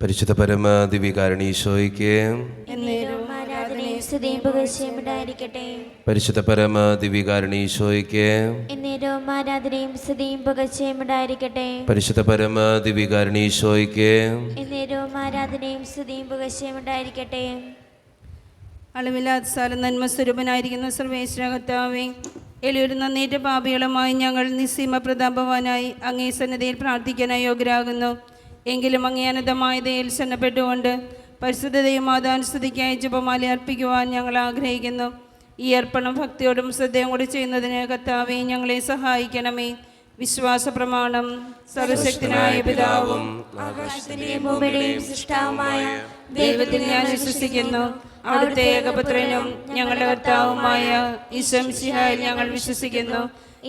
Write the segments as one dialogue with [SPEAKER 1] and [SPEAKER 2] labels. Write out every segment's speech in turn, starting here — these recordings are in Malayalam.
[SPEAKER 1] പരിശുദ്ധ പരമ ദിവ്യകാരണീശോയ്ക്ക് പരിശുദ്ധ പരമ ദിവ്യകാരണീശോയ്ക്ക്
[SPEAKER 2] എന്നേരവും ആരാധനയും സ്തുതിയും പുകഴ്ചയും
[SPEAKER 1] പരിശുദ്ധ പരമ ദിവ്യകാരണീശോയ്ക്ക്
[SPEAKER 2] എന്നേരവും ആരാധനയും സ്തുതിയും പുകഴ്ചയും ഉണ്ടായിരിക്കട്ടെ.
[SPEAKER 3] അളവില്ലാത്ത സ്ഥലം നന്മ സ്വരൂപനായിരിക്കുന്ന സർവേശ്വരകർത്താവേ എളിയൊരു നന്നേറ്റ പാപികളുമായി ഞങ്ങൾ നിസ്സീമ പ്രതാപവാനായി അങ്ങേ സന്നദ്ധയിൽ പ്രാർത്ഥിക്കാനായി യോഗ്യരാകുന്നു. എങ്കിലും അങ്ങേ അനന്തമായ ദയിൽ ശരണപ്പെട്ടുകൊണ്ട് പരിശുദ്ധതയും മാതാനുസ്തുതിക്കായി ജപമാല അർപ്പിക്കുവാൻ ഞങ്ങൾ ആഗ്രഹിക്കുന്നു. ഈ അർപ്പണം ഭക്തിയോടും ശ്രദ്ധയും കൂടി ചെയ്യുന്നതിന് കർത്താവെ ഞങ്ങളെ സഹായിക്കണമേ. വിശ്വാസ പ്രമാണം സർവശക്തനായ പിതാവും
[SPEAKER 2] സൃഷ്ടാവുമായ
[SPEAKER 3] ദൈവത്തിൽ ഞാൻ വിശ്വസിക്കുന്നു. അവിടുത്തെ ഏകപുത്രനും ഞങ്ങളുടെ കർത്താവുമായ ഈശംസിഹായിൽ ഞങ്ങൾ വിശ്വസിക്കുന്നു.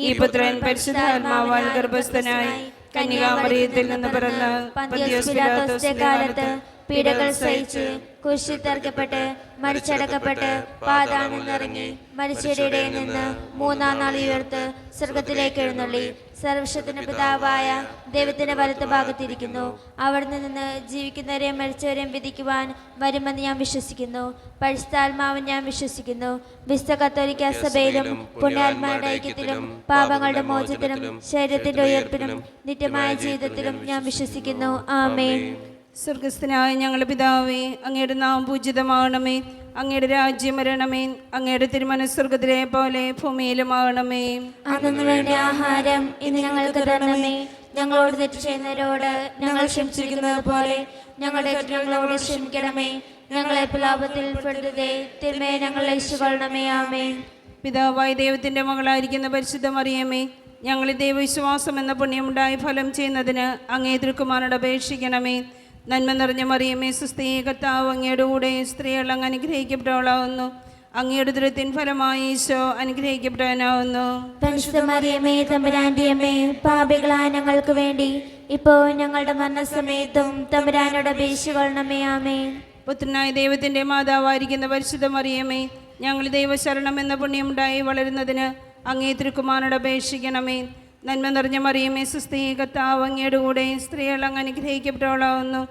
[SPEAKER 3] ഈ പുത്രൻ പരിശുദ്ധാത്മാവാൽ ഗർഭസ്ഥനായി കന്യകാമറിയത്തിൽ നിന്ന് പിറന്ന് കാലത്ത്
[SPEAKER 2] പീഡകൾ സഹിച്ച് കുരിശിൽ തർക്കപ്പെട്ട് മരിച്ചടക്കപ്പെട്ട് പാതാളം നിറങ്ങി മരിച്ചയുടെ നിന്ന് മൂന്നാം നാൾ ഉയർത്ത് സ്വർഗത്തിലേക്ക് എഴുന്നള്ളി. സർവശത്തിന് പിതാവായ ദൈവത്തിന്റെ വലത്ത് ഭാഗത്തിരിക്കുന്നു. അവിടെ നിന്ന് ജീവിക്കുന്നവരെയും മരിച്ചവരെയും വിധിക്കുവാൻ വരുമെന്ന് ഞാൻ വിശ്വസിക്കുന്നു. പരിശുദ്ധാത്മാവ് ഞാൻ വിശ്വസിക്കുന്നു. വിശുദ്ധ കത്തോലിക്ക സഭയിലും പുണ്യാത്മാരുടെ ഐക്യത്തിലും പാപങ്ങളുടെ മോചത്തിലും ശരീരത്തിന്റെ ഉയർപ്പിനും നിത്യമായ ജീവിതത്തിലും ഞാൻ വിശ്വസിക്കുന്നു. ആമേ
[SPEAKER 3] സ്വർഗസ്ഥനായ ഞങ്ങളുടെ പിതാവേ അങ്ങയുടെ നാം പൂജിതമാകണമേ. അങ്ങയുടെ രാജ്യം വരണമേ. അങ്ങയുടെ തിരുമനസ്വർഗത്തിലെ പോലെ ഭൂമിയിലുമാകണമേ.
[SPEAKER 2] അന്നു വേണ്ട ആഹാരം ഇന്ന് ഞങ്ങൾക്ക് തരണമേ. ഞങ്ങളോട് തെറ്റ് ചെയ്യുന്നവരോട് ഞങ്ങൾ ക്ഷമിച്ചിരിക്കുന്നത് പോലെ ഞങ്ങളുടെ ഞങ്ങളോട് ക്ഷമിക്കണമേ. ഞങ്ങളെ പ്രലാപത്തിൽ പെടുത്തേ തിരുമേ ഞങ്ങളെ ഇഷ്ടകൊള്ളണമേ ആമേ
[SPEAKER 3] പിതാവായ ദൈവത്തിന്റെ മകളായിരിക്കുന്ന പരിശുദ്ധ മറിയമേ ഞങ്ങളിൽ ദൈവവിശ്വാസം എന്ന പുണ്യമുണ്ടായി ഫലം ചെയ്യുന്നതിന് അങ്ങേ തിരുക്കുമാരോട് അപേക്ഷിക്കണമേ. നന്മ നിറഞ്ഞ മറിയമേ സുസ്ഥീ കർത്താവ് അങ്ങയുടെ കൂടെ സ്ത്രീകൾ അങ്ങ് അനുഗ്രഹിക്കപ്പെട്ടവളാവുന്നു അങ്ങയുടെ ദൃത്തിൻ ഫലമായി ഈശോ അനുഗ്രഹിക്കപ്പെട്ടവനാവുന്നു
[SPEAKER 2] പരിശുദ്ധ തമ്പുരാന്റെ അമ്മേ പാപികളായ ഞങ്ങൾക്ക് വേണ്ടി ഇപ്പോ ഞങ്ങളുടെ മരണസമയത്തും തമ്പുരാനോട് അപേക്ഷിക്കൊള്ളണമേ ആമേ
[SPEAKER 3] പുത്രനായ ദൈവത്തിന്റെ മാതാവായിരിക്കുന്ന പരിശുദ്ധ മറിയമേ ഞങ്ങൾ ദൈവശരണം എന്ന പുണ്യമുണ്ടായി വളരുന്നതിന് അങ്ങേ തിരുക്കുമാരോട് അപേക്ഷിക്കണമേ. നന്മ നിറഞ്ഞ മറിയമേ സുസ്ഥീ കത്താവ് അങ്ങയുടെ കൂടെ സ്ത്രീകൾ അങ്ങ് അനുഗ്രഹിക്കപ്പെട്ടവളാവുന്നു.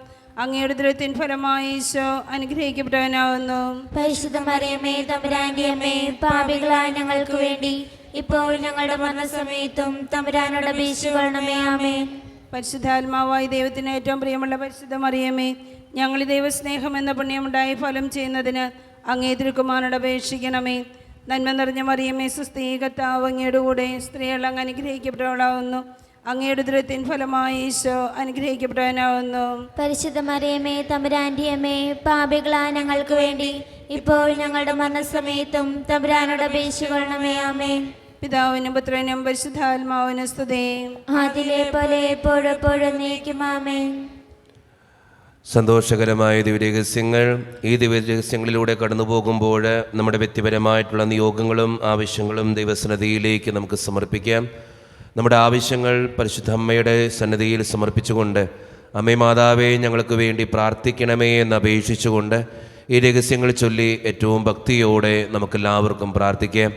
[SPEAKER 3] അങ്ങയുടെ ദുരത്തിൻ ഫലമായി ഈശോ അനുഗ്രഹിക്കപ്പെട്ടവനാവുന്നു.
[SPEAKER 2] പരിശുദ്ധ മറിയമേ തമ്പുരാന്റെ അമ്മേ പാപികളായ ഞങ്ങൾക്ക് വേണ്ടി ഇപ്പോൾ ഞങ്ങളുടെ മരണസമയത്തും തമ്പുരാനോട് അപേക്ഷിക്കൊള്ളണമേ ആമേ
[SPEAKER 3] പരിശുദ്ധാത്മാവായി ദൈവത്തിന് ഏറ്റവും പ്രിയമുള്ള പരിശുദ്ധ മറിയമേ ഞങ്ങൾ ദൈവസ്നേഹം എന്ന പുണ്യമുണ്ടായി ഫലം ചെയ്യുന്നതിന് അങ്ങേ തിരുക്കുമാരോട് അപേക്ഷിക്കണമേ. നന്മ നിറഞ്ഞ മറിയമേ സുസ്ഥീ അങ്ങയുടെ കൂടെ സ്ത്രീകൾ അങ്ങ് അനുഗ്രഹിക്കപ്പെട്ടവളാവുന്നു. അങ്ങയുടെ ദുരത്തിൻ ഫലമായി ഈശോ അനുഗ്രഹിക്കപ്പെട്ടവനാവുന്നു.
[SPEAKER 2] പരിശുദ്ധ മറിയമേ തമ്പുരാന്റെ അമ്മേ പാപികളായ ഞങ്ങൾക്ക് വേണ്ടി ഇപ്പോൾ ഞങ്ങളുടെ മരണസമയത്തും തമ്പുരാനോട് അപേക്ഷിക്കണമേ അമ്മേ
[SPEAKER 3] പിതാവിനും പുത്രനും പരിശുദ്ധാത്മാവിനും സ്തുതേ.
[SPEAKER 2] അതിലെ പോലെ എപ്പോഴെപ്പോഴും നീക്കും ആമേ
[SPEAKER 1] സന്തോഷകരമായ ദിവ്യരഹസ്യങ്ങൾ ഈ ദിവ്യരഹസ്യങ്ങളിലൂടെ കടന്നു പോകുമ്പോൾ നമ്മുടെ വ്യക്തിപരമായിട്ടുള്ള നിയോഗങ്ങളും ആവശ്യങ്ങളും ദൈവസന്നദ്ധിയിലേക്ക് നമുക്ക് സമർപ്പിക്കാം. നമ്മുടെ ആവശ്യങ്ങൾ പരിശുദ്ധ അമ്മയുടെ സന്നദ്ധിയിൽ സമർപ്പിച്ചുകൊണ്ട് അമ്മേ മാതാവേ ഞങ്ങൾക്ക് വേണ്ടി പ്രാർത്ഥിക്കണമേ എന്ന് അപേക്ഷിച്ചുകൊണ്ട് ഈ രഹസ്യങ്ങൾ ചൊല്ലി ഏറ്റവും ഭക്തിയോടെ നമുക്കെല്ലാവർക്കും പ്രാർത്ഥിക്കാം.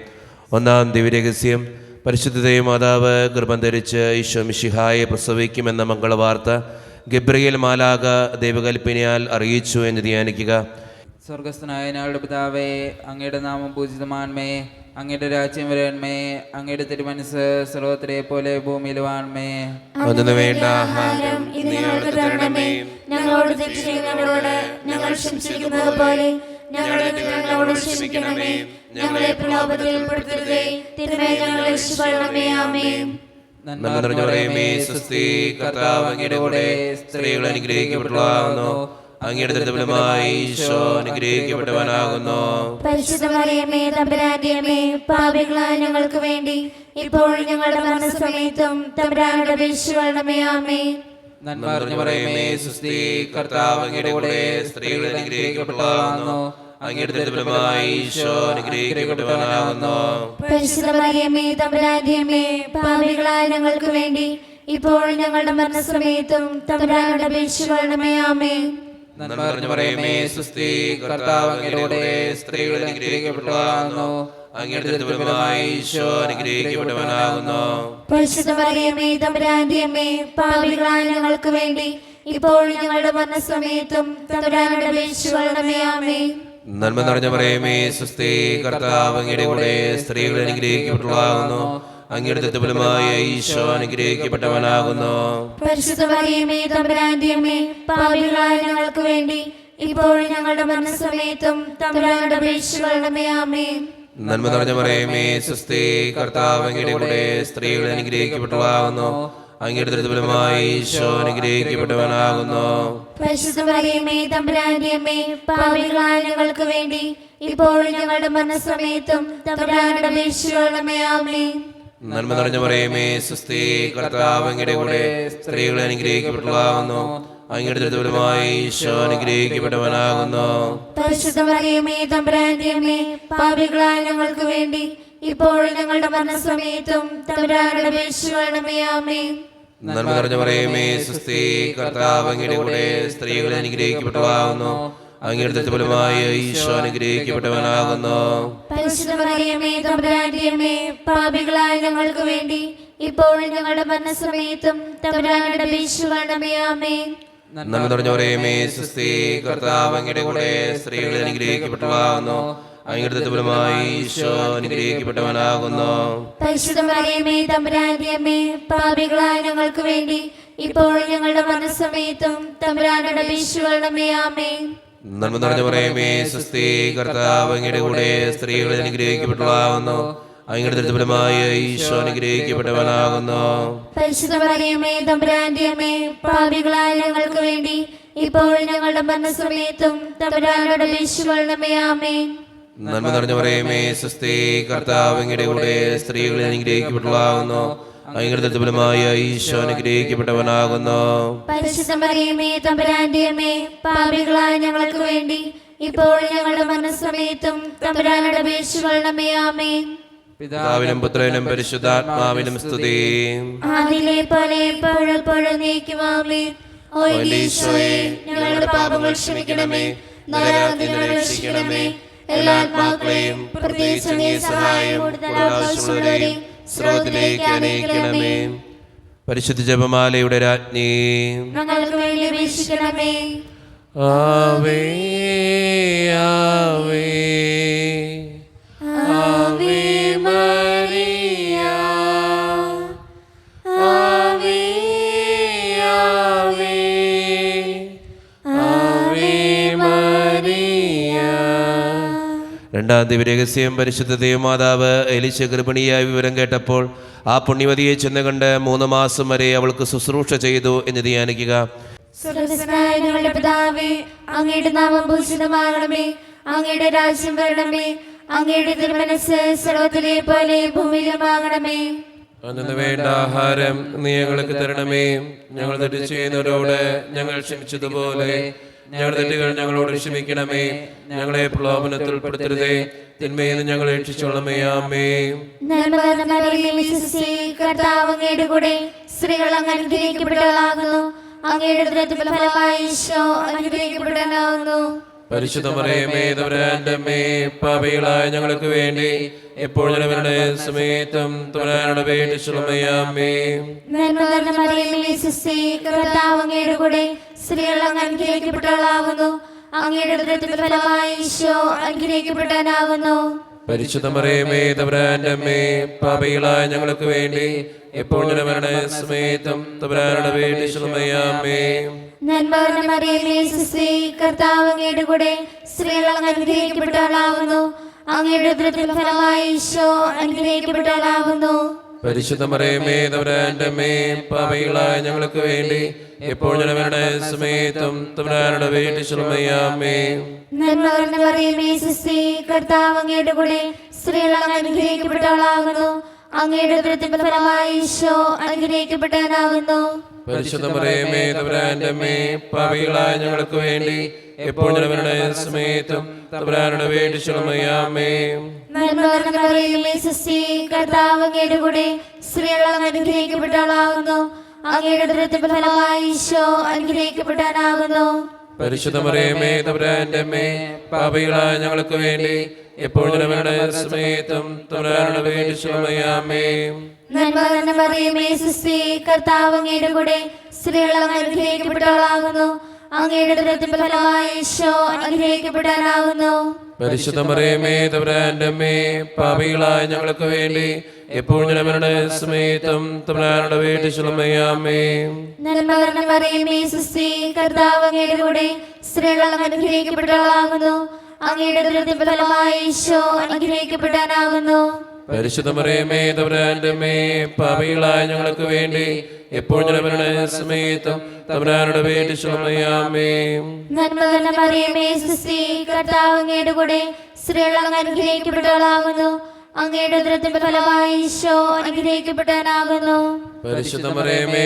[SPEAKER 1] ഒന്നാം ദിവ്യരഹസ്യം പരിശുദ്ധ മാതാവ് ഗർഭം ധരിച്ച് ഈശോ മിഷിഹായെ പ്രസവിക്കുമെന്ന മംഗളവാർത്ത ഗബ്രിയേൽ മാലാക ദൈവകൽപ്പനയാൽ അറിയിച്ചു എന്ന് ധ്യാനിക്കുക.
[SPEAKER 4] സ്വർഗസ്ഥനായ ഞങ്ങളുടെ പിതാവേ അങ്ങയുടെ നാമം പൂജിതമാൻമേ അങ്ങയുടെ രാജ്യം വരണമേ. അങ്ങയുടെ തിരുമനസ് സർവത്തിലെ പോലെ ഭൂമിയിൽ വാൺമേ
[SPEAKER 1] അതിന് വേണ്ട ആഹാരം
[SPEAKER 2] തരണമേ. ഞങ്ങളോട് ഞങ്ങൾ പോലെ ഞങ്ങളെ ക്ഷമിക്കണമേ. ഞങ്ങളെ പ്രലോഭത്തിൽ ഉൾപ്പെടുത്തരുതേ തിന്മയെ ഞങ്ങളെ രക്ഷിക്കൊള്ളണമേ ആമേ
[SPEAKER 1] നന്മ നിറഞ്ഞ പറയുമേ സുസ്ഥി കർത്താവ് അങ്ങയുടെ കൂടെ സ്ത്രീകൾ അങ്ങയുടെ ഈശോ അനുഗ്രഹിക്കപ്പെട്ടവനാകുന്നു.
[SPEAKER 2] പരിശുദ്ധ മറിയമേ തമ്പുരാന്റെ അമ്മേ പാപികളായ ഞങ്ങൾക്ക് വേണ്ടി ഇപ്പോൾ ഞങ്ങളുടെ മരണസമയത്തും തമ്പരാനുടെ അപേക്ഷിക്കൊള്ളണമേ ആമേ
[SPEAKER 4] നന്മ പറയുമേ കർത്താവ് അങ്ങയുടെ കൂടെ സ്ത്രീകൾ അനുഗ്രഹിക്കപ്പെട്ടതാകുന്നു
[SPEAKER 2] പാപികളായ ഞങ്ങൾക്ക് വേണ്ടി ഇപ്പോൾ ഞങ്ങളുടെ മരണസമയത്തും തമ്പുരാനോട് അപേക്ഷിക്കൊള്ളണമേ ആമേ
[SPEAKER 4] നന്മ പറയുമേ കർത്താവ് അങ്ങയുടെ സ്ത്രീകൾ അനുഗ്രഹിക്കപ്പെട്ടതാകുന്നു
[SPEAKER 2] ഞങ്ങൾക്ക് വേണ്ടി ഇപ്പോൾ ഞങ്ങളുടെ മരണസമയത്തും തമ്പുരാനോട് അപേക്ഷിച്ചുകൊള്ളണമേ ആമേ
[SPEAKER 4] നന്മ നിറഞ്ഞ പറയുമേ സുസ്ഥി കർത്താവ് അങ്ങയുടെ കൂടെ സ്ത്രീകൾ അനുഗ്രഹിക്കപ്പെട്ടുള്ളതാകുന്നു അങ്ങയുടെ തത്വഫലമായ ഈശോ അനുഗ്രഹിക്കപ്പെട്ടവനാകുന്നു
[SPEAKER 2] ഞങ്ങൾക്ക് വേണ്ടി ഇപ്പോൾ ഞങ്ങളുടെ മനസ്സമയത്തും തമ്പുരാനോട്
[SPEAKER 4] നന്മ നിറഞ്ഞ പറയുമേ സുസ്ഥി കർത്താവ് അങ്ങയുടെ കൂടെ സ്ത്രീകൾ അനുഗ്രഹിക്കപ്പെട്ടതാകുന്നു അങ്ങയുടെ ഈശോ അനുഗ്രഹിക്കപ്പെട്ടവനാകുന്നു.
[SPEAKER 2] പാപികളായ ഞങ്ങൾക്ക് വേണ്ടി ഇപ്പോൾ ഞങ്ങളുടെ മരണസമയത്തും തമ്പുരാനോട് അപേക്ഷിച്ചുകൊള്ളണമേ ആമേ
[SPEAKER 4] നന്മ നിറഞ്ഞ പറയുമേ സുസ്ഥി കർത്താവ് അങ്ങയുടെ കൂടെ സ്ത്രീകളെ അനുഗ്രഹിക്കപ്പെട്ടതാകുന്നു അങ്ങയുടെ ഈശോ അനുഗ്രഹിക്കപ്പെട്ടവനാകുന്നു.
[SPEAKER 2] പാപികളായ ഞങ്ങൾക്ക് വേണ്ടി ഇപ്പോൾ ഞങ്ങളുടെ മരണസമയത്തും തമ്പുരാനോട് അപേക്ഷിച്ചുകൊള്ളണമേ ആമേ
[SPEAKER 4] നന്മ നിറഞ്ഞ പറയുമേ സുസ്ഥി കർത്താവ് അങ്ങയുടെ കൂടെ സ്ത്രീകളെ അനുഗ്രഹിക്കപ്പെട്ടതാകുന്നു അങ്ങയുടെ ഈശോ അനുഗ്രഹിക്കപ്പെട്ടവനാകുന്നു.
[SPEAKER 2] പാപികളായ ഞങ്ങൾക്ക് വേണ്ടി ഇപ്പോൾ ഞങ്ങളുടെ മരണസമയത്തും തമ്പുരാനോട് അപേക്ഷിച്ചുകൊള്ളണമേ ആമേ
[SPEAKER 4] നന്മ നിറഞ്ഞ പറയുമേ സുസ്ഥി കർത്താവ് അങ്ങയുടെ കൂടെ സ്ത്രീകളെ അനുഗ്രഹിക്കപ്പെട്ടതാകുന്നു ഈശോ അനുഗ്രഹിക്കപ്പെട്ടവനാകുന്നു.
[SPEAKER 2] പാപികളായ ഞങ്ങൾക്ക് വേണ്ടി ഇപ്പോൾ ഞങ്ങളുടെ മനസ്സമയത്തും തമ്പുരാനുടെ അപേക്ഷിച്ചുകൊള്ളണമേ ആമേ.
[SPEAKER 4] നന്മ നിറഞ്ഞ പറയുമേ സുസ്ഥി കർത്താവ് അങ്ങയുടെ കൂടെ സ്ത്രീകളെ അനുഗ്രഹിക്കപ്പെട്ടതാകുന്നു അങ്ങയുടെ തത്വഫലമായ ഈശോ അനുഗ്രഹിക്കപ്പെട്ടവനാകുന്നു.
[SPEAKER 2] പരിശുദ്ധ തമ്പുരാന്റെ അമ്മേ പാപികളായ ഞങ്ങൾക്ക് വേണ്ടി ഇപ്പോൾ ഞങ്ങളുടെ മരണസമയത്തും തമ്പുരാനോട് അപേക്ഷിച്ചുകൊള്ളണമേ ആമേ.
[SPEAKER 4] നന്മ നിറഞ്ഞ പറയുമേ സുസ്ഥി കർത്താവ് അങ്ങയുടെ കൂടെ സ്ത്രീകളെ അനുഗ്രഹിക്കപ്പെട്ടതാകുന്നു അങ്ങയുടെ തത്വഫലമായ ഈശോ അനുഗ്രഹിക്കപ്പെട്ടവനാകുന്നു.
[SPEAKER 2] പരിശുദ്ധ തമ്പുരാന്റെ അമ്മേ പാപികളായ ഞങ്ങൾക്ക് വേണ്ടി ഇപ്പോൾ ഞങ്ങളുടെ മനസ്സമയത്തും തമ്പുരാനോട് അപേക്ഷിച്ചുകൊള്ളണമേ ആമേ
[SPEAKER 4] പിതാവിനും പുത്രനും പരിശുദ്ധാത്മാവിനും സ്തുതി.
[SPEAKER 2] അതിലെ പോലെ എപ്പോഴെപ്പോഴും നീക്കുമാമേ ഓ ഈശോയെ ഞങ്ങളുടെ പാപങ്ങൾ ക്ഷമിക്കണമേ നരകത്തിൽ രക്ഷിക്കണമേ. എല്ലാ ആത്മാക്കളെയും പ്രത്യേകിച്ച് നീ സഹായം ആവശ്യമുള്ളവരെയും സ്രോതത്തിലേക്ക് അനയിക്കണമേ
[SPEAKER 4] പരിശുദ്ധ ജപമാലയുടെ രാജ്ഞി.
[SPEAKER 2] ഞങ്ങൾക്ക് വേണ്ടി അപേക്ഷിക്കണമേ.
[SPEAKER 4] ആവേ ആവേ രണ്ടാം ദിവ്യരഹസ്യം പരിശുദ്ധ ദേവമാതാവ് എലിശ ഗർഭിണിയായ വിവരം കേട്ടപ്പോൾ ആ പുണ്യവതിയെ ചെന്ന് കണ്ട് മൂന്ന് മാസം വരെ അവൾക്ക് ശുശ്രൂഷ ചെയ്തു എന്ന് ധ്യാനിക്കുക.
[SPEAKER 2] അങ്ങയുടെ നാമം ഭൂഷിതമാകണമേ അങ്ങയുടെ രാജ്യം വരണമേ അങ്ങയുടെ തിരുമനസ് സർവത്തിലെ പോലെ ഭൂമിയിലുമാകണമേ.
[SPEAKER 4] അന്നു വേണ്ട ആഹാരം നീ ഞങ്ങൾക്ക് തരണമേ. ഞങ്ങൾ തെറ്റ് ചെയ്യുന്നവരോട് ഞങ്ങൾ ക്ഷമിച്ചതുപോലെ ഞങ്ങളുടെ തെറ്റുകൾ ഞങ്ങളോട് ക്ഷമിക്കണമേ. ഞങ്ങളെ പ്രലോഭനത്തിൽ ഉൾപ്പെടുത്തരുതേ. തിന്മയിൽ ഞങ്ങൾ രക്ഷിച്ചോളമേ ആമേ
[SPEAKER 2] കർത്താവ് അങ്ങയുടെ കൂടെ സ്ത്രീകൾ അങ്ങ് അനുഗ്രഹിക്കപ്പെട്ടവളാകുന്നു. അങ്ങയുടെ ഉദരത്തിൻ ഫലമായി ഈശോ അനുഗ്രഹിക്കപ്പെട്ടവനാകുന്നു
[SPEAKER 4] പരിശുദ്ധ മറിയമേ പാപികളായ ഞങ്ങൾക്ക് വേണ്ടി എപ്പോഴും സമയത്തും
[SPEAKER 2] കൂടെ സ്ത്രീകൾ അങ്ങ് അനുഗ്രഹിക്കപ്പെട്ടവളാകുന്നു. അങ്ങയുടെ ഹൃദയത്തിന്റെ ഫലമായി ഈശോ അനുഗ്രഹിക്കപ്പെട്ടവനാകുന്നു
[SPEAKER 4] പരിശുദ്ധ മറിയമേ തവരാന്റെ അമ്മേ പാപികളായ ഞങ്ങൾക്ക് വേണ്ടി എപ്പോഴും
[SPEAKER 2] നന്മ നിറഞ്ഞ മറിയമേ, കർത്താവ് അങ്ങയുടെ കൂടെ സ്ത്രീകൾ അങ്ങ് അനുഗ്രഹിക്കപ്പെട്ടവളാകുന്നു. അങ്ങയുടെ ഉദരത്തിൻ ഫലമായി ഈശോ അനുഗ്രഹിക്കപ്പെട്ടവളാകുന്നു.
[SPEAKER 4] പരിശുദ്ധ മറിയമേ തവരാന്റെ അമ്മേ പാപികളായ ഞങ്ങൾക്ക് വേണ്ടി എപ്പോഴും ഞങ്ങളുടെ സമയത്തും തവരാനുടെ
[SPEAKER 2] കർത്താവ് അങ്ങയുടെ കൂടെ സ്ത്രീകൾ അങ്ങ് അനുഗ്രഹിക്കപ്പെട്ടവളാകുന്നു അങ്ങയുടെ ഈശോ
[SPEAKER 4] തവരാന്റെ അമ്മേ പാപികളായ ഞങ്ങൾക്ക് വേണ്ടി എപ്പോഴും സമയത്തും
[SPEAKER 2] നന്മ കർത്താവ് അങ്ങയുടെ കൂടെ അനുഗ്രഹിക്കപ്പെട്ടവളാകുന്നു അങ്ങയുടെ ഫലമായി ഈശോ
[SPEAKER 4] പരിശുദ്ധ മറിയമേ അമ്മേ പാപികളായ ഞങ്ങൾക്ക് വേണ്ടി എപ്പോഴും സ്ത്രീകളെ സമയത്തും
[SPEAKER 2] നന്മ കർത്താവ് അങ്ങയുടെ കൂടെ അനുഗ്രഹിക്കപ്പെട്ടവളാകുന്നു അങ്ങയുടെ
[SPEAKER 5] തമ്പുരാന്റെ അമ്മേ പാപികളായ ഞങ്ങൾക്ക് വേണ്ടി എപ്പോഴും ഞങ്ങളുടെ തമ്പുരാനുടെ വീട്ടിൽ
[SPEAKER 2] സുസ്തി കർത്താവ് അങ്ങയുടെ കൂടെ അനുഗ്രഹിക്കപ്പെട്ടവളാകുന്നു. അങ്ങയുടെ അനുഗ്രഹിക്കപ്പെടാനാകുന്നു
[SPEAKER 5] തമ്പുരാന്റെ അമ്മേ പാപികളായ ഞങ്ങൾക്ക് വേണ്ടി എപ്പോഴും ഞങ്ങളുടെ സമയത്തും
[SPEAKER 2] മറിയമേ സുസ്തി കർത്താവ് അങ്ങയുടെ കൂടെ സ്ത്രീകൾ അങ്ങ് അനുഗ്രഹിക്കപ്പെട്ടവളാകുന്നു. അങ്ങയുടെ ദുരത്തിൻ ഫലമായി ഈശോ അനുഗ്രഹിക്കപ്പെടാനാകുന്നു
[SPEAKER 5] പരിശുദ്ധ മറിയമേ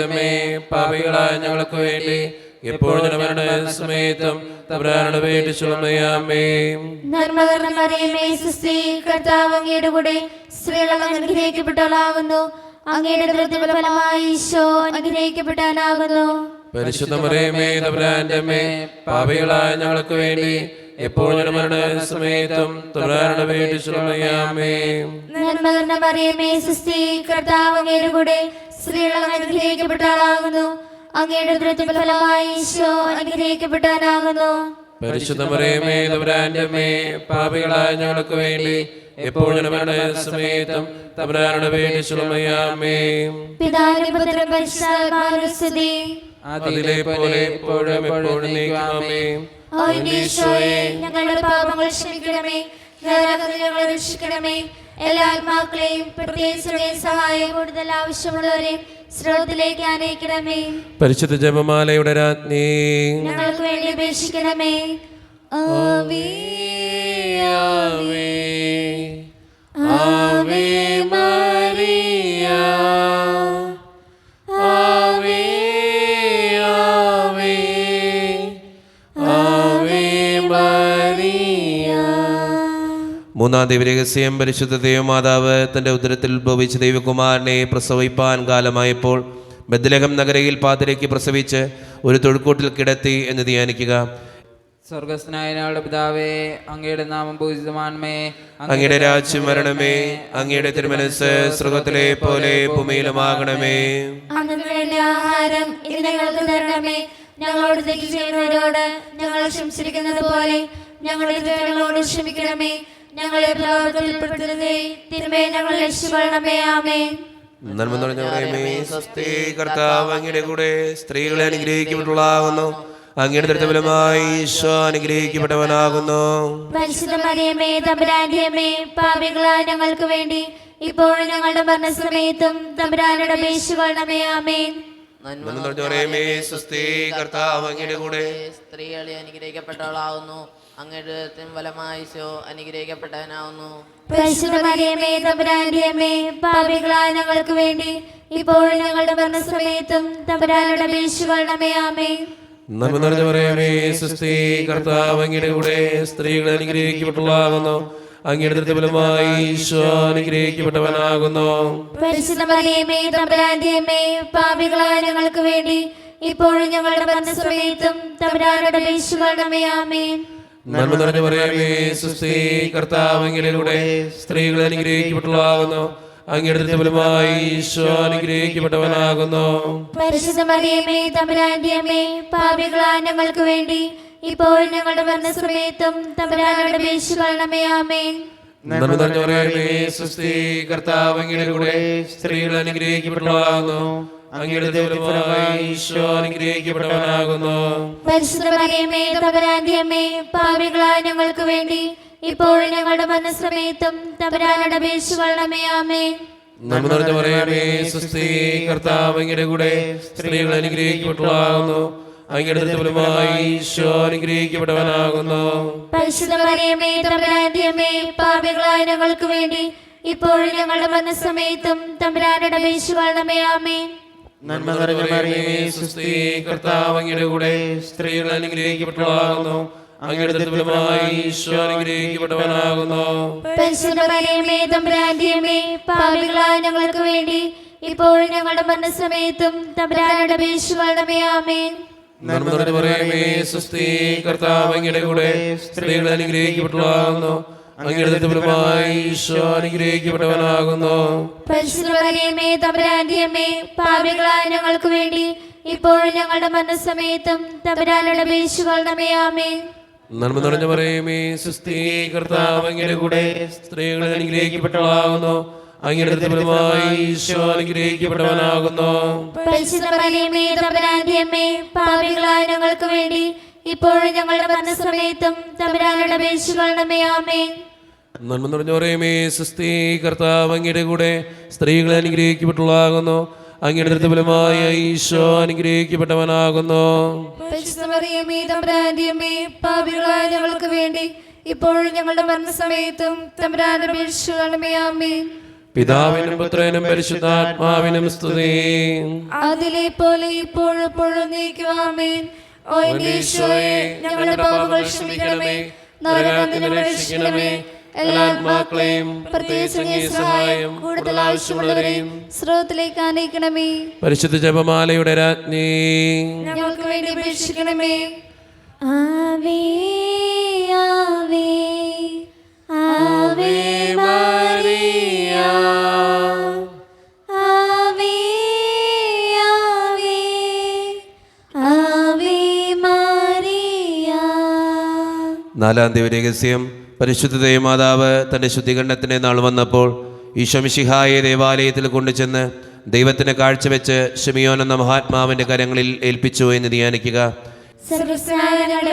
[SPEAKER 5] അമ്മേ പാപികളായ ഞങ്ങൾക്ക് വേണ്ടി എപ്പോഴും ഞങ്ങളുടെ സമയത്തും തമ്പുരാനുടെ വീട്ടിൽ ചുമയാമേ
[SPEAKER 2] നന്മകരണ മറിയമേ സുസ്തി കർത്താവ് അങ്ങയുടെ കൂടെ സ്ത്രീകൾ അങ്ങ് അനുഗ്രഹിക്കപ്പെട്ടവളാകുന്നു. അങ്ങയുടെ ദുരത്തിൻ ഫലമായി ഈശോ അനുഗ്രഹിക്കപ്പെടാനാകുന്നു.
[SPEAKER 5] പരിശുദ്ധ മറിയമേ തമ്പുരാന്റെ അമ്മേ പാപികളായ ഞങ്ങൾക്ക് വേണ്ടി എപ്പോഴും ഞങ്ങളുടെ സമയത്തും തമ്പുരാനുടെ വീട്ടിൽ ചുമയാമേ
[SPEAKER 2] നന്മകരണ മറിയമേ സുസ്തി കർത്താവ് അങ്ങയുടെ കൂടെ സ്ത്രീകൾ അങ്ങ് അനുഗ്രഹിക്കപ്പെട്ടവളാകുന്നു അങ്ങയുടെ ദുരത്തിൻ ഈശോ അനുഗ്രഹിക്കപ്പെടാനാകുന്നു.
[SPEAKER 5] പരിശുദ്ധ മറിയമേ തമ്പുരാന്റെ അമ്മേ പാപികളായ ഞങ്ങൾക്ക് വേണ്ടി എപ്പോഴും ഞങ്ങളുടെ സമയത്തും തമ്പുരാനുടെ അതിലെ പോലെ എപ്പോഴും എപ്പോഴും നീക്കുമേ
[SPEAKER 2] ഓ ഈശോയെ ഞങ്ങളുടെ പാപങ്ങൾ ക്ഷമിക്കണമേ. നരകത്തിൽ ഞങ്ങളെ രക്ഷിക്കണമേ. എല്ലാ ആത്മാക്കളെയും സഹായം കൂടുതൽ ആവശ്യമുള്ളവരെ സ്രോതത്തിലേക്ക് അനയിക്കണമേ
[SPEAKER 5] പരിശുദ്ധ ജപമാലയുടെ രാജ്ഞി.
[SPEAKER 2] ഞങ്ങൾക്ക് വേണ്ടി അപേക്ഷിക്കണമേ. ആവേ
[SPEAKER 5] മൂന്നാം ദൈവരഹസ്യം പരിശുദ്ധ ദൈവമാതാവ് തന്റെ ഉദരത്തിൽ ഉത്ഭവിച്ച ദൈവകുമാരനെ പ്രസവിപ്പാൻ കാലമായപ്പോൾ ബദ്ലഹം നഗരയിൽ പാതിരയ്ക്ക് പ്രസവിച്ച് ഒരു തൊഴുക്കൂട്ടിൽ കിടത്തി എന്ന് ധ്യാനിക്കുക.
[SPEAKER 4] സ്വർഗസ്നായ ഞങ്ങളുടെ പിതാവേ അങ്ങയുടെ നാമം പൂജിതമാൻമേ
[SPEAKER 5] അങ്ങയുടെ രാജ്യം വരണമേ. അങ്ങയുടെ തിരുമനസ് സ്വർഗത്തിലെ പോലെ ഭൂമിയിലുമാകണമേ.
[SPEAKER 2] ആഹാരം ഞങ്ങൾക്ക് തരണമേ. ഞങ്ങളോട് തെറ്റ് ചെയ്യുന്നവരോട് ഞങ്ങൾ ക്ഷമിച്ചിരിക്കുന്നത് പോലെ ഞങ്ങളുടെ ക്ഷമിക്കണമേ. ഞങ്ങളെ പ്രവർത്തനപ്പെടുത്തരുതേ തിരുമേ ഞങ്ങൾ രക്ഷിക്കൊള്ളണമേ ആമേ
[SPEAKER 5] നന്മ സ്വസ്തി കർത്താവ് അങ്ങയുടെ കൂടെ സ്ത്രീകളെ അനുഗ്രഹിക്കപ്പെട്ടുള്ളാകുന്നു അങ്ങയുടെ ഈശോ അനുഗ്രഹിക്കപ്പെട്ടവനാകുന്നു.
[SPEAKER 2] പാപികളായ ഞങ്ങൾക്ക് വേണ്ടി ഇപ്പോഴും ഞങ്ങളുടെ മരണസമയത്തും തമ്പുരാനുടെ അപേക്ഷിക്കണമേ. ആമേ
[SPEAKER 5] നന്മ നിറഞ്ഞ പറയുമേ സ്വസ്തി കർത്താവ് അങ്ങയുടെ കൂടെ
[SPEAKER 6] സ്ത്രീകളെ അനുഗ്രഹിക്കപ്പെട്ടവളാവുന്നു അങ്ങയുടെ വലമായിശോ അനുഗ്രഹിക്കപ്പെട്ടവനാവുന്നു.
[SPEAKER 2] പാപികളായ ഞങ്ങൾക്ക് വേണ്ടി ഇപ്പോൾ ഞങ്ങളുടെ മരണസമയത്തും തമ്പുരാനുടെ അപേക്ഷിക്കൊള്ളണമേ ആമേ
[SPEAKER 5] നന്മ നിറഞ്ഞ പറയുമേ സ്വസ്തി കർത്താവ് അങ്ങയുടെ കൂടെ സ്ത്രീകൾ അനുഗ്രഹിക്കപ്പെട്ടുള്ളാകുന്നു അങ്ങയുടെ തൃത്തഫലമായി ഈശോ അനുഗ്രഹിക്കപ്പെട്ടവനാകുന്നു.
[SPEAKER 2] പരിശുദ്ധ മറിയമേ പാപികളായ ഞങ്ങൾക്ക് വേണ്ടി ഇപ്പോഴും ഞങ്ങളുടെ മരണസമയത്തും തമ്പുരാനുടെ അപേക്ഷിക്കൊള്ളണമേ ആമേ
[SPEAKER 5] നന്മ നിറഞ്ഞു പറയുമേ സുസ്ഥി കർത്താവെങ്കിലൂടെ സ്ത്രീകൾ അനുഗ്രഹിക്കപ്പെട്ടുള്ളാകുന്നു അങ്ങയുടെ ഫലമായി ഈശോ അനുഗ്രഹിക്കപ്പെട്ടവനാകുന്നു.
[SPEAKER 2] പരിശുദ്ധ മറിയമേ തമ്പുരാന്റെ അമ്മേ പാപികളായ ഞങ്ങൾക്ക് വേണ്ടി ഇപ്പോൾ ഞങ്ങളുടെ മരണസമയത്തും തമ്പുരാനുടെ അപേക്ഷിക്കൊള്ളണമേ ആമേൻ.
[SPEAKER 5] നന്മ നിറഞ്ഞ പറയുമേ സുസ്ഥി കർത്താവ് അങ്ങയുടെ കൂടെ സ്ത്രീകൾ അനുഗ്രഹിക്കപ്പെട്ടുള്ളാകുന്നു അങ്ങയുടെ ഈശോ അനുഗ്രഹിക്കപ്പെട്ടവനാകുന്നു.
[SPEAKER 2] പാപികളായ ഞങ്ങൾക്ക് വേണ്ടി ഇപ്പോൾ ഞങ്ങളുടെ മനസ്സമയത്തും തമ്പുരാനുടെ അപേക്ഷിക്കൊള്ളണമേ ആമേ
[SPEAKER 5] സുസ്ഥി കർത്താവ് അങ്ങയുടെ കൂടെ സ്ത്രീകൾ അനുഗ്രഹിക്കപ്പെട്ടുള്ളാകുന്നു അങ്ങയുടെ ഫലമായി ഈശോ അനുഗ്രഹിക്കപ്പെട്ടവനാകുന്നു.
[SPEAKER 2] പാപികളായ ഞങ്ങൾക്ക് വേണ്ടി ഇപ്പോഴും ഞങ്ങളുടെ മനസ്സമയത്തും തമ്പുരാനുടെ ആമേ
[SPEAKER 5] നന്മ നിറഞ്ഞ മറിയമേ സുസ്ഥി കർത്താവ് അങ്ങയുടെ കൂടെ സ്ത്രീകൾ അനുഗ്രഹിക്കപ്പെട്ടവളാകുന്നു. അങ്ങയുടെ ദുർബലമായി ഈശോ അനുഗ്രഹിക്കപ്പെട്ടവനാകുന്നു.
[SPEAKER 2] പരിശുദ്ധ മറിയമേ തമ്പുരാന്റെ പാപികളായ ഞങ്ങൾക്ക് വേണ്ടി ഇപ്പോഴും ഞങ്ങളുടെ മരണസമയത്തും തമ്പുരാനുടെ അപേക്ഷിക്കൊള്ളണമേ ആമേ
[SPEAKER 5] നന്മ നിറഞ്ഞ മറിയമേ സുസ്ഥി കർത്താവ് അങ്ങയുടെ കൂടെ സ്ത്രീകൾ അനുഗ്രഹിക്കപ്പെട്ടവളാകുന്നു. അനുഗ്രഹിക്കപ്പെട്ടവനാകുന്നു
[SPEAKER 2] പരിശുദ്ധ മറിയമേ തമ്പുരാന്റെ അമ്മേ പാപികളായ ഞങ്ങൾക്ക് വേണ്ടി ഇപ്പോഴും ഞങ്ങളുടെ മനസ്സമയത്തും തമ്പുരാനുടെ ആമേൻ.
[SPEAKER 5] നന്മ നിറഞ്ഞു പറയുമേ സുസ്ഥീ കർത്താവ് അങ്ങയുടെ കൂടെ സ്ത്രീകളെ അനുഗ്രഹിക്കപ്പെട്ടവളാകുന്നു. അങ്ങയുടെ ഫലമായി ഈശോ അനുഗ്രഹിക്കപ്പെട്ടവനാകുന്നു.
[SPEAKER 2] അമ്മേ പാപികളായ ഞങ്ങൾക്ക് വേണ്ടി ഇപ്പോഴും ഞങ്ങളുടെ മനസ്സമയത്തും തമ്പുരാനുടെ അപേക്ഷിക്കണമേ ആമേൻ.
[SPEAKER 5] നന്മ നിറഞ്ഞോറേമേ സുസ്ഥീ കർത്താവ് അങ്ങയുടെ കൂടെ സ്ത്രീകൾ അനുഗ്രഹിക്കപ്പെട്ടുള്ളതാകുന്നു. അങ്ങയുടെ ഫലമായ ഈശോ അനുഗ്രഹിക്കപ്പെട്ടവനാകുന്നു.
[SPEAKER 2] ഞങ്ങൾക്ക് വേണ്ടി ഇപ്പോഴും ഞങ്ങളുടെ മരണസമയത്തും തമ്പുരാന്റെ അപേക്ഷിക്കണമേ ആമേൻ.
[SPEAKER 5] പിതാവിനും പുത്രനും പരിശുദ്ധാത്മാവിനും സ്തുതി.
[SPEAKER 2] അതിലെ പോലെ ഇപ്പോഴും നീക്കുവാമേൻ ഓ എന്റെ ഈശോയെ ഞങ്ങളുടെ പാപങ്ങൾ ക്ഷമിക്കണമേ നരകത്തിൽ നിന്ന് രക്ഷിക്കണമേ. എല്ലാ ആത്മാക്കളെയും പ്രത്യേകിച്ച് സഹായം കൂടുതൽ ആവശ്യമുള്ളവരെയും സ്രോതത്തിലേക്ക് ആനയിക്കണമേ.
[SPEAKER 5] പരിശുദ്ധ ജപമാലയുടെ രാജ്ഞി.
[SPEAKER 2] ഞങ്ങൾക്ക് വേണ്ടി അപേക്ഷിക്കണമേ. ആവേ ആവേ ആവേ മറിയ.
[SPEAKER 5] നാലാം തീയതി രഹസ്യം. പരിശുദ്ധ ദൈവമാതാവ് തന്റെ ശുദ്ധീകരണത്തിന്റെ നാൾ വന്നപ്പോൾ ഈശോമിഷിഹായെ ദേവാലയത്തിൽ കൊണ്ടുചെന്ന് ദൈവത്തിന് കാഴ്ചവെച്ച് ഷമിയോൻ എന്ന മഹാത്മാവിന്റെ കരങ്ങളിൽ ഏൽപ്പിച്ചു എന്ന് ധ്യാനിക്കുക.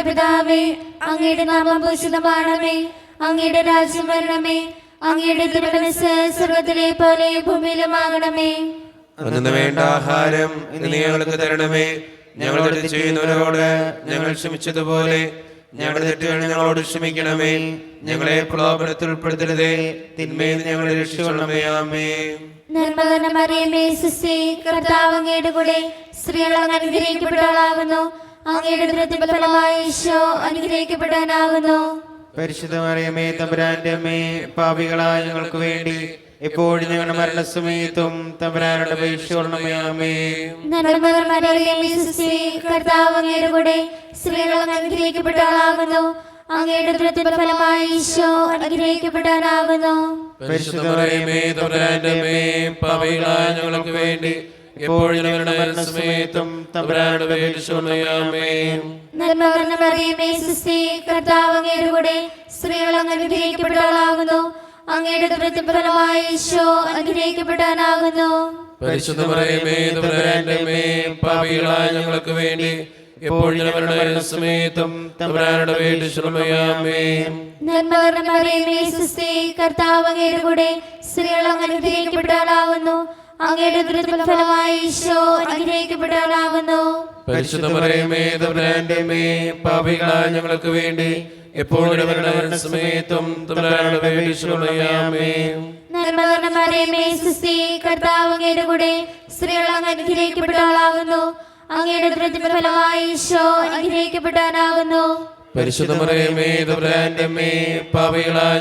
[SPEAKER 2] പിതാവേ അങ്ങയുടെ നാമം ഭൂഷിതമാണമേ അങ്ങയുടെ രാജ്യം വരണമേ. അങ്ങയുടെ സ്വർഗത്തിലെ പോലെ ഭൂമിയിലുമാകണമേ.
[SPEAKER 5] അങ്ങനെ വേണ്ട ആഹാരം ഞങ്ങൾക്ക് തരണമേ. ഞങ്ങളോട് ചെയ്യുന്നവരോട് ഞങ്ങൾ ക്ഷമിച്ചതുപോലെ ഞങ്ങളുടെ തെറ്റുകൾ ഞങ്ങളോട് ക്ഷമിക്കണമേ. ഞങ്ങളെ പ്രലോഭനത്തിൽ ഉൾപ്പെടുത്തരുതേ. തിന്മയിൽ ഞങ്ങളെ രക്ഷിക്കണമേ ആമേ
[SPEAKER 2] നന്മകരണ മറിയമേ സുസ്തി കർത്താവ് അങ്ങയുടെ കൂടെ സ്ത്രീകൾ അങ്ങ് അനുഗ്രഹിക്കപ്പെട്ടവളാകുന്നു. അങ്ങയുടെ പ്രതിഫലമായ ഈശോ അനുഗ്രഹിക്കപ്പെടാനാകുന്നു.
[SPEAKER 7] പരിശുദ്ധ മറിയമേ തമ്പുരാന്റെ അമ്മേ പാപികളായ ഞങ്ങൾക്ക് വേണ്ടി എപ്പോഴും ഞങ്ങളുടെ മരണസമയത്തും
[SPEAKER 2] അനുഗ്രഹിക്കപ്പെട്ടാകുന്നു മറിയമേ സുസ്തി കർത്താവ് സ്ത്രീകൾ അനുഗ്രഹിക്കപ്പെട്ടവളാകുന്നു അങ്ങയുടെ ഈശോ
[SPEAKER 5] പാപികളായ ഞങ്ങൾക്ക് വേണ്ടി എപ്പോഴും ഞങ്ങളുടെ മരണസമയത്തും തമ്പുരാനുടെ അപേക്ഷ ആമേ
[SPEAKER 2] നന്മകരണ മറിയമേ സുസ്തി കർത്താവ് അങ്ങയുടെ കൂടെ സ്ത്രീകൾ അനുഗ്രഹിക്കപ്പെട്ടവളാകുന്നു അങ്ങയുടെ പ്രതിഫലമായ ഈശോ അനുഗ്രഹിക്കപ്പെടാനാകുന്നു.
[SPEAKER 5] പരിശുദ്ധ മറിയമേ തമ്പുരാന്റെ അമ്മേ പാപികളായ ഞങ്ങൾക്ക് വേണ്ടി എപ്പോഴും ഞങ്ങളുടെ സമയത്തും തമ്പുരാനുടെ അപേക്ഷ
[SPEAKER 2] നന്മകരണ മറിയമേ സുസ്തി കർത്താവ് അങ്ങയുടെ കൂടെ സ്ത്രീകൾ അനുഗ്രഹിക്കപ്പെടാനാകുന്നു. അങ്ങയുടെ പ്രതിഫലമായ ഈശോ അനുഗ്രഹിക്കപ്പെടാനാകുന്നു.
[SPEAKER 5] പരിശുദ്ധ മറിയമേ തമ്പുരാന്റെ അമ്മേ പാപികളായ ഞങ്ങൾക്ക് വേണ്ടി എപ്പോഴും ഞങ്ങളുടെ സമയത്തും
[SPEAKER 2] കർത്താവ് കൂടെ സ്ത്രീകൾ അങ്ങ് അനുഗ്രഹിക്കപ്പെട്ടവളാകുന്നു. അങ്ങയുടെ പ്രതിഫലമായ ഈശോ അനുഗ്രഹിക്കപ്പെടാനാകുന്നു.
[SPEAKER 5] പരിശുദ്ധ മറിയമേ തമ്പുരാന്റെ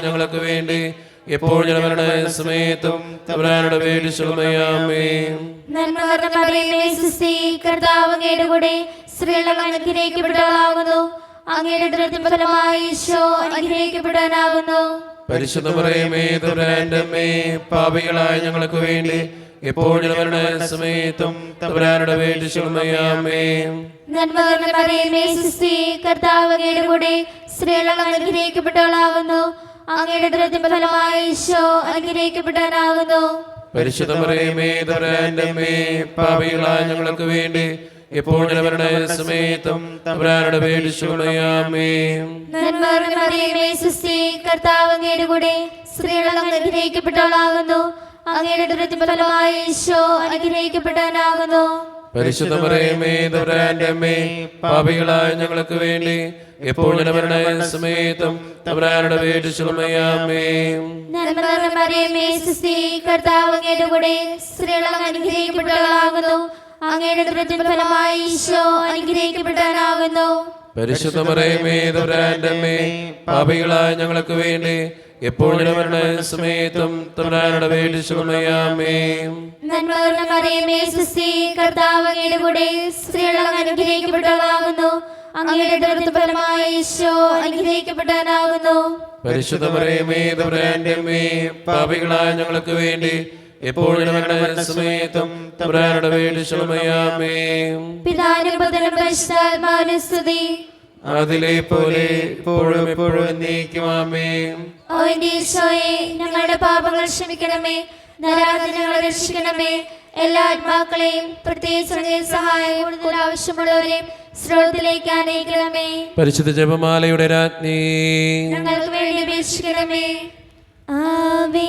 [SPEAKER 5] ഞങ്ങൾക്ക് വേണ്ടി എപ്പോഴും ഞങ്ങളുടെ സമയത്തും തമ്പുരാനുടെ
[SPEAKER 2] നന്മകരണ മറിയമേ സുസ്തി കർത്താവ് അങ്ങയുടെ കൂടെ സ്ത്രീകൾ അങ്ങയുടെ പ്രതിഫലമായ ഈശോ അനുഗ്രഹിക്കപ്പെടാനാകുന്നു.
[SPEAKER 5] പരിശുദ്ധ പാപികളായ ഞങ്ങൾക്ക് വേണ്ടി എപ്പോഴും സമയത്തും
[SPEAKER 2] സുസ്തി കർത്താവ് അങ്ങയുടെ കൂടെ സ്ത്രീകൾ അങ്ങയുടെ പ്രതിഫലമായ ഈശോ അനുഗ്രഹിക്കപ്പെടാനാകുന്നു.
[SPEAKER 5] പരിശുദ്ധ പറയുമേ പാപികളായ ഞങ്ങൾക്ക് വേണ്ടി എപ്പോഴും ഞങ്ങളുടെ സമയത്തും
[SPEAKER 2] മറിയമേ സുസ്തി കർത്താവ് അങ്ങയുടെ കൂടെ സ്ത്രീകൾ അങ്ങ് അനുഗ്രഹിക്കപ്പെട്ടവളാകുന്നു അങ്ങയുടെ പ്രതിഫലമായ ഈശോ അനുഗ്രഹിക്കപ്പെടാനാകുന്നു.
[SPEAKER 5] പരിശുദ്ധ മറിയമേ തമ്പുരാന്റെ അമ്മേ പാപികളായ ഞങ്ങൾക്ക് വേണ്ടി എപ്പോഴും ഞങ്ങളുടെ സമയത്തും തമ്പുരാനുടെ
[SPEAKER 2] കർത്താവ് അങ്ങയുടെ കൂടെ സ്ത്രീകൾ അങ്ങ് അനുഗ്രഹിക്കപ്പെട്ടവളാകുന്നു അങ്ങയുടെ പ്രതിഫലമായ ഈശോ അനുഗ്രഹിക്കപ്പെടാനാകുന്നു.
[SPEAKER 5] പരിശുദ്ധ മറിയമേ പാപികളായ ഞങ്ങൾക്ക് വേണ്ടി എപ്പോഴും സമയത്തും തമ്പുരാനുടെ
[SPEAKER 2] മറിയമേ സുസ്തി കർത്താവ് അങ്ങയുടെ കൂടെ സ്ത്രീകൾ അങ്ങ് അനുഗ്രഹിക്കപ്പെട്ടവളാകുന്നു അങ്ങയുടെ പ്രതിഫലമായ ഈശോ അനുഗ്രഹിക്കപ്പെടാനാകുന്നു.
[SPEAKER 5] പരിശുദ്ധ മറിയമേ പാപികളായ ഞങ്ങൾക്ക് വേണ്ടി എപ്പോഴും ഞങ്ങളുടെ സമയത്തും തമ്പുരാനുടെ വേണ്ടി ക്ഷമയാമേ അതിലെ പോലെ എപ്പോഴും എപ്പോഴും എന്നേക്കുമാമേ.
[SPEAKER 2] ഓ എന്റെ ഈശോയെ ഞങ്ങളുടെ പാപങ്ങൾ ക്ഷമിക്കണമേ. നരാധന ഞങ്ങളെ രക്ഷിക്കണമേ. എല്ലാ ആത്മാക്കളെയും പ്രത്യേകിച്ച് സഹായം കൂടുതൽ ആവശ്യമുള്ളവരെയും സ്രോതത്തിലേക്ക് അനയിക്കണമേ
[SPEAKER 5] പരിശുദ്ധ ജപമാലയുടെ രാജ്ഞി.
[SPEAKER 2] ഞങ്ങൾക്ക് വേണ്ടി അപേക്ഷിക്കണമേ. ആവേ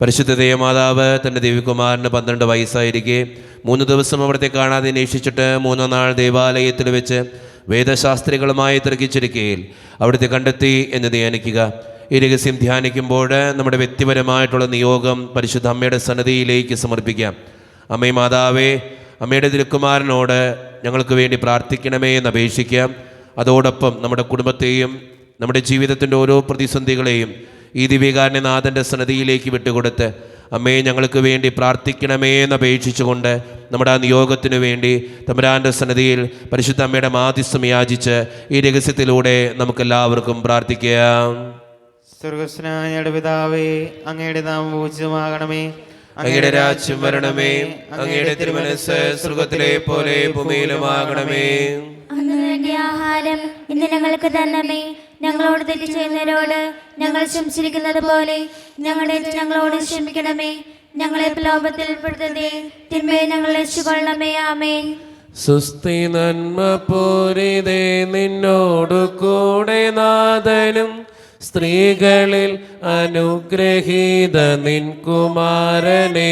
[SPEAKER 5] പരിശുദ്ധ ദേവമാതാവ് തന്റെ ദേവികുമാരന് പന്ത്രണ്ട് വയസ്സായിരിക്കെ. മൂന്ന് ദിവസം അവിടുത്തെ കാണാതെ അന്വേഷിച്ചിട്ട് മൂന്നോ നാൾ ദേവാലയത്തിൽ വെച്ച് വേദശാസ്ത്രികളുമായി തർക്കിച്ചിരിക്കയിൽ. അവിടുത്തെ കണ്ടെത്തി എന്ന് ധ്യാനിക്കുക. ഈ രഹസ്യം ധ്യാനിക്കുമ്പോൾ നമ്മുടെ വ്യക്തിപരമായിട്ടുള്ള നിയോഗം പരിശുദ്ധ അമ്മയുടെ സന്നദ്ധിയിലേക്ക് സമർപ്പിക്കാം. അമ്മേ മാതാവേ അമ്മയുടെ തിരുക്കുമാരനോട് ഞങ്ങൾക്ക് വേണ്ടി പ്രാർത്ഥിക്കണമേ എന്ന് അപേക്ഷിക്കാം. അതോടൊപ്പം നമ്മുടെ കുടുംബത്തെയും നമ്മുടെ ജീവിതത്തിന്റെ ഓരോ പ്രതിസന്ധികളെയും ഈ ദിവ്യകാരനെ നാഥന്റെ സന്നദ്ധിയിലേക്ക് വിട്ടുകൊടുത്ത് അമ്മയെ ഞങ്ങൾക്ക് വേണ്ടി പ്രാർത്ഥിക്കണമേ എന്ന് അപേക്ഷിച്ചുകൊണ്ട് നമ്മുടെ ആ നിയോഗത്തിന് വേണ്ടി തമ്പുരാന്റെ സന്നദ്ധിയിൽ പരിശുദ്ധ അമ്മയുടെ മാധ്യസ്ഥം യാചിച്ച് ഈ രഹസ്യത്തിലൂടെ നമുക്കെല്ലാവർക്കും പ്രാർത്ഥിക്കാം.
[SPEAKER 7] സ്വർഗസ്നായുടെ പിതാവേ അങ്ങയുടെ നാമം പൂജ്യമാകണമേ
[SPEAKER 5] അങ്ങയുടെ രാജ്യം വരണമേ. അങ്ങയുടെ തിരുമനസ് സ്വർഗത്തിലെ പോലെ ഭൂമിയിലുമാകണമേ.
[SPEAKER 2] ആഹാരം ഇന്ന് ഞങ്ങൾക്ക് തന്നമേ ഞങ്ങളോട് തെറ്റ് ചെയ്യുന്നവരോട് ഞങ്ങൾ ശംസിക്കുന്നത് പോലെ ഞങ്ങളുടെ ഞങ്ങളോട് ക്ഷമിക്കണമേ. ഞങ്ങളെ പ്രലോഭത്തിൽ ഉൾപ്പെടുത്തതേ തിന്മയെ ഞങ്ങൾ രക്ഷിക്കൊള്ളണമേ ആമേൻ.
[SPEAKER 5] സുസ്തി നന്മ പൂരിതേ നിന്നോട് കൂടെ നാഥനും സ്ത്രീകളിൽ അനുഗ്രഹീത നിൻ കുമാരനേശുവും.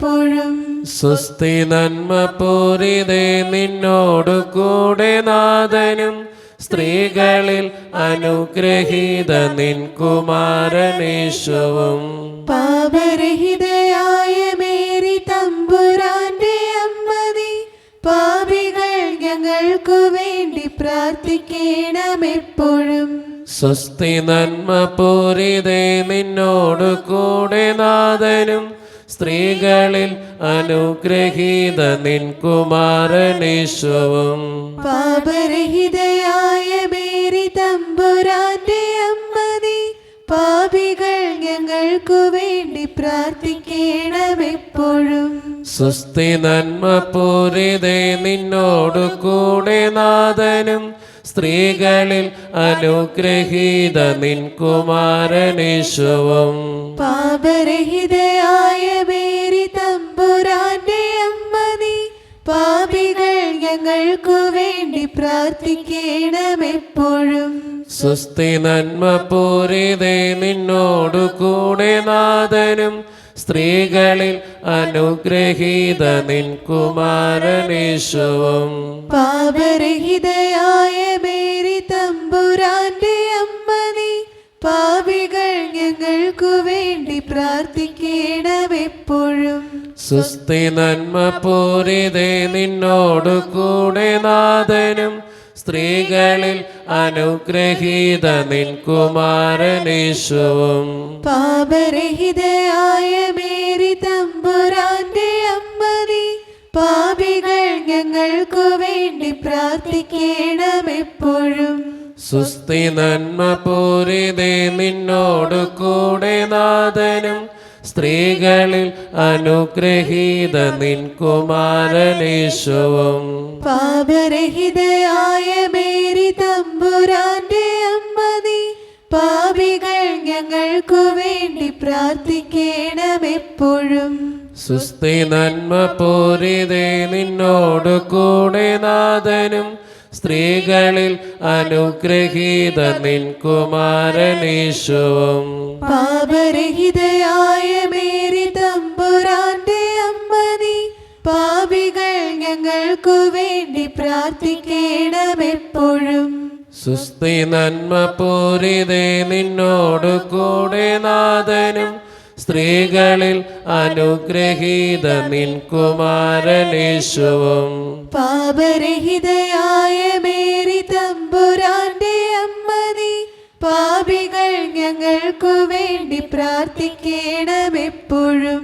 [SPEAKER 8] പ്രാർത്ഥിക്കണമെപ്പോഴും
[SPEAKER 5] സ്വസ്തി നന്മ പൂരിതേ നിന്നോടു കൂടെ നാഥനും സ്ത്രീകളിൽ അനുഗ്രഹീത നിൻ കുമാരനേശുവും
[SPEAKER 8] പാപരഹിതയായ മേരി തമ്പുരാന്റെ അമ്മതി പാപികൾ ഞങ്ങൾക്കു വേണ്ടി പ്രാർത്ഥിക്കണമെപ്പോഴും.
[SPEAKER 5] സ്വസ്തി നന്മ പൂരിതേ നിന്നോടു കൂടെ നാഥനും സ്ത്രീകളിൽ അനുഗ്രഹീത നിൻ കുമാരനേശ്വവും
[SPEAKER 8] പാപരഹിതയായ മേരി തമ്പുരാന്റെ അമ്മതി പാപികൾ ഞങ്ങൾക്കു വേണ്ടി പ്രാർത്ഥിക്കണമെപ്പോഴും.
[SPEAKER 5] സുസ്ഥി നന്മ പൂരിതേ നിന്നോടു കൂടെ നാഥനും സ്ത്രീകളിൽ അനുഗ്രഹീത നിൻ കുമാരനേശുവും
[SPEAKER 8] പാപരഹിതയായ മേരി തമ്പുരാന്റെ അമ്മതി പാപികൾ ഞങ്ങൾക്കു വേണ്ടി പ്രാർത്ഥിക്കണമെപ്പോഴും.
[SPEAKER 5] സുസ്തി നന്മ പൂരിതേ നിന്നോടു കൂടെ നാഥനും സ്ത്രീകളിൽ അനുഗ്രഹീത നിൻ കുമാരനേശുവും
[SPEAKER 8] പാപരഹിതയായ മേരി തമ്പുരാന്റെ അമ്മതി പാപികൾ ഞങ്ങൾക്കു വേണ്ടി പ്രാർത്ഥിക്കണമെപ്പോഴും.
[SPEAKER 5] സുസ്തി നന്മ പൂരിതേ നിന്നോടു കൂടെ നാഥനും സ്ത്രീകളിൽ അനുഗ്രഹീത നിൻ കുമാരനേശുവും
[SPEAKER 8] പാപരഹിതയായ മേരി തമ്പുരാന്റെ അമ്മതി പാപികൾ ഞങ്ങൾക്കു വേണ്ടി പ്രാർത്ഥിക്കണമെപ്പോഴും.
[SPEAKER 5] സുസ്ഥി നന്മ പൂരിതേ നിന്നോടു കൂടെ നാഥനും സ്ത്രീകളിൽ അനുഗ്രഹീത നിൻ കുമാരനേശുവും
[SPEAKER 8] പാപരഹിതയായ മേരി തമ്പുരാന്റെ അമ്മതി പാപികൾ ഞങ്ങൾക്കു വേണ്ടി പ്രാർത്ഥിക്കണമെപ്പോഴും.
[SPEAKER 5] സുസ്തി നന്മ പൂരിതേ നിന്നോട് കൂടെ നാഥനും സ്ത്രീകളിൽ അനുഗ്രഹീത നിൻ കുമാരനേശുവും
[SPEAKER 8] പാപരഹിതയായ പ്രാർത്ഥിക്കണമെപ്പോഴും.
[SPEAKER 5] സുസ്തി നന്മ പൂരിതേ നിന്നോട് കൂടെ നാഥനും സ്ത്രീകളിൽ അനുഗ്രഹീത നിൻ കുമാരനേശുവും
[SPEAKER 8] പാപരഹിതയായ മേരി തമ്പുരാന്റെ അമ്മതി പാപികൾ ഞങ്ങൾക്കു വേണ്ടി പ്രാർത്ഥിക്കണമെപ്പോഴും.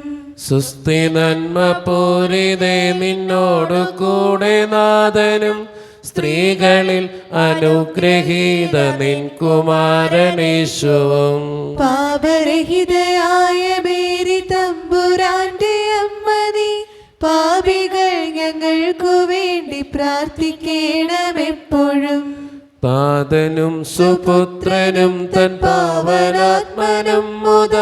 [SPEAKER 5] സുസ്തി നന്മ പൂരിതേ നിന്നോടു കൂടെ നാഥനും സ്ത്രീകളിൽ അനുഗ്രഹീത നിൻ കുമാരനേശുവും.
[SPEAKER 8] പാപരഹിതയായ മേരി തമ്പുരാന്റെ അമ്മതി പാപികൾ ഞങ്ങൾക്കു വേണ്ടി പ്രാർത്ഥിക്കണമെപ്പോഴും.
[SPEAKER 5] താതനും സുപുത്രനും തൻ പാവനാത്മനും മുത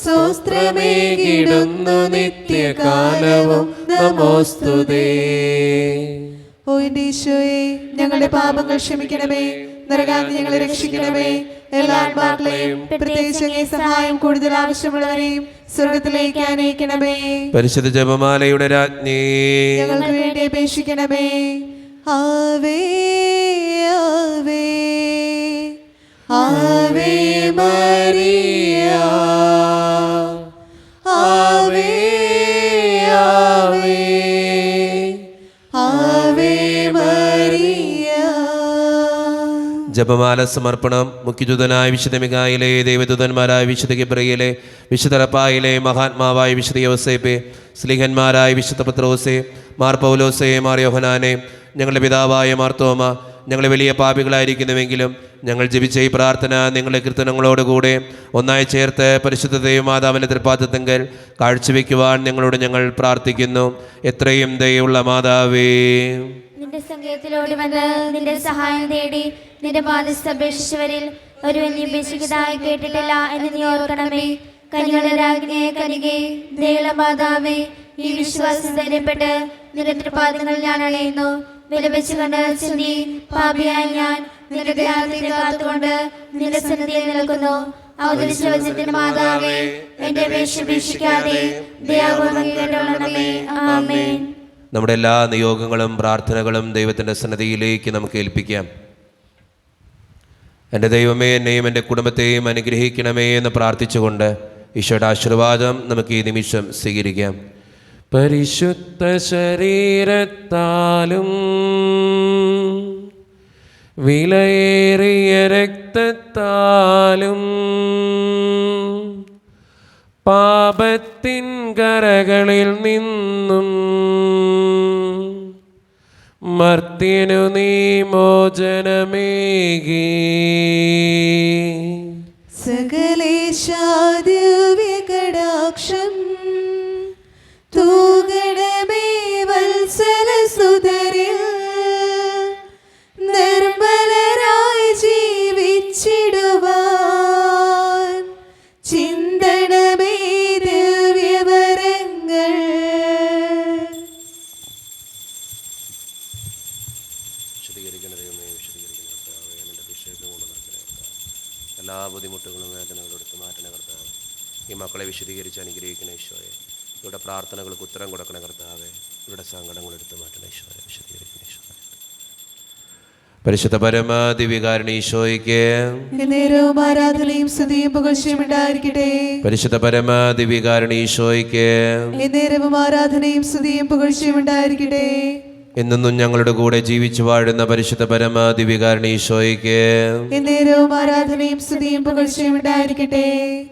[SPEAKER 5] സ്വസ്ത്രമേകിടുന്നു നിത്യകാലവും നമോസ്തുതേ.
[SPEAKER 8] ഓ ഈശോയെ ഞങ്ങളുടെ പാപങ്ങൾ ക്ഷമിക്കണമേ നരകാന്തി ഞങ്ങളെ രക്ഷിക്കണമേ. എല്ലാ ആത്മാക്കളെയും പ്രത്യേകിച്ച് സഹായം കൂടുതൽ ആവശ്യമുള്ളവരെയും സ്വർഗത്തിലേക്ക് അനയിക്കണമേ
[SPEAKER 5] പരിശുദ്ധ ജപമാലയുടെ രാജ്ഞി.
[SPEAKER 8] ഞങ്ങൾക്ക് വേണ്ടി അപേക്ഷിക്കണമേ. ആവേ ആവേ ആവേ ആവേ ആവേ ആവേ
[SPEAKER 5] ജപമാല സമർപ്പണം മുഖ്യദൂതനായ വിശുദ്ധ മികായിലെ ദൈവദൂതന്മാരായ വിശുദ്ധ ഗിബ്രയിലെ വിശുദ്ധ റപ്പായിലെ മഹാത്മാവായ വിശുദ്ധ യോസേപ്പെ സ്ലിഹന്മാരായ വിശുദ്ധ പത്രോസെ മാർ പൗലോസെ മാർ യോഹനാനെ ഞങ്ങളുടെ പിതാവായ മാർത്തോമ ഞങ്ങൾ വലിയ പാപികളായിരിക്കുന്നുവെങ്കിലും ഞങ്ങൾ ജപിച്ച ഈ പ്രാർത്ഥന നിങ്ങളുടെ കീർത്തനങ്ങളോടുകൂടെ ഒന്നായി ചേർത്ത് പരിശുദ്ധ ദൈവമാതാവിന്റെ തൃപ്പാദത്തെങ്കിൽ കാഴ്ചവെക്കുവാൻ ഞങ്ങളോട് ഞങ്ങൾ പ്രാർത്ഥിക്കുന്നു. എത്രയും ദയുള്ള മാതാവേ.
[SPEAKER 2] നിന്റെ സംഗീതത്തിലോട് വന്ന് നിന്റെ സഹായം തേടി നിന്റെ അപേക്ഷിച്ചവരിൽ ഒരു നീ ഉപേക്ഷിക്കതായി കേട്ടിട്ടില്ല എന്ന് നീ ഓർക്കണമേ. കനികളുടെ രാജ്ഞിയെ കനികെ ദയുള്ള മാതാവേ ഈ വിശ്വാസം ധൈര്യപ്പെട്ട് നിന്റെ തൃപ്പാദങ്ങൾ ഞാൻ അണയുന്നു. ഞാൻ നിന്റെ നിന്റെ നിൽക്കുന്നു. മാതാവേ
[SPEAKER 5] നമ്മുടെ എല്ലാ നിയോഗങ്ങളും പ്രാർത്ഥനകളും ദൈവത്തിന്റെ സന്നദ്ധിയിലേക്ക് നമുക്ക് ഏൽപ്പിക്കാം. എന്റെ ദൈവമേ എന്നെയും എന്റെ കുടുംബത്തെയും അനുഗ്രഹിക്കണമേ എന്ന് പ്രാർത്ഥിച്ചുകൊണ്ട് ഈശോയുടെ ആശീർവാദം നമുക്ക് ഈ നിമിഷം സ്വീകരിക്കാം. പരിശുദ്ധ ശരീരത്താലും വിലയേറിയ രക്തത്താലും പാപത്തിൻ കരകളിൽ നിന്നും മർത്തിനു നീ മോചനമേകി. എല്ലാ ബുദ്ധിമുട്ടുകളും വേദനകളും എടുത്ത് മാറ്റണ കർത്താവ്. ഈ മക്കളെ വിശദീകരിച്ച് അനുഗ്രഹിക്കണ ഈശോയെ. ഇവരുടെ പ്രാർത്ഥനകൾക്ക് ഉത്തരം കൊടുക്കണ കർത്താവെ. ഇവരുടെ സങ്കടങ്ങൾ എടുത്ത് മാറ്റണ ഈശോയെ. വിശദീകരിക്കണ ഈശോയെ. പരിശുദ്ധ പരമാദിവികാരണ ഈശോയ്ക്ക്
[SPEAKER 8] നേരവും ആരാധനയും സ്തുതിയും പുകഴ്ചയും ഉണ്ടായിരിക്കട്ടെ.
[SPEAKER 5] പരിശുദ്ധ പരമാദിവികാരണ ഈശോയ്ക്ക്
[SPEAKER 8] നേരവും ആരാധനയും സ്തുതിയും പുകഴ്ചയും ഉണ്ടായിരിക്കട്ടെ.
[SPEAKER 5] എന്നെന്നും ഞങ്ങളുടെ കൂടെ ജീവിച്ചു വാഴുന്ന പരിശുദ്ധ
[SPEAKER 8] പരമാധിപികാരണീശോയ്ക്ക് ആരാധനയും സ്തുതിയും പുകഴ്ചയും ഉണ്ടായിരിക്കട്ടെ.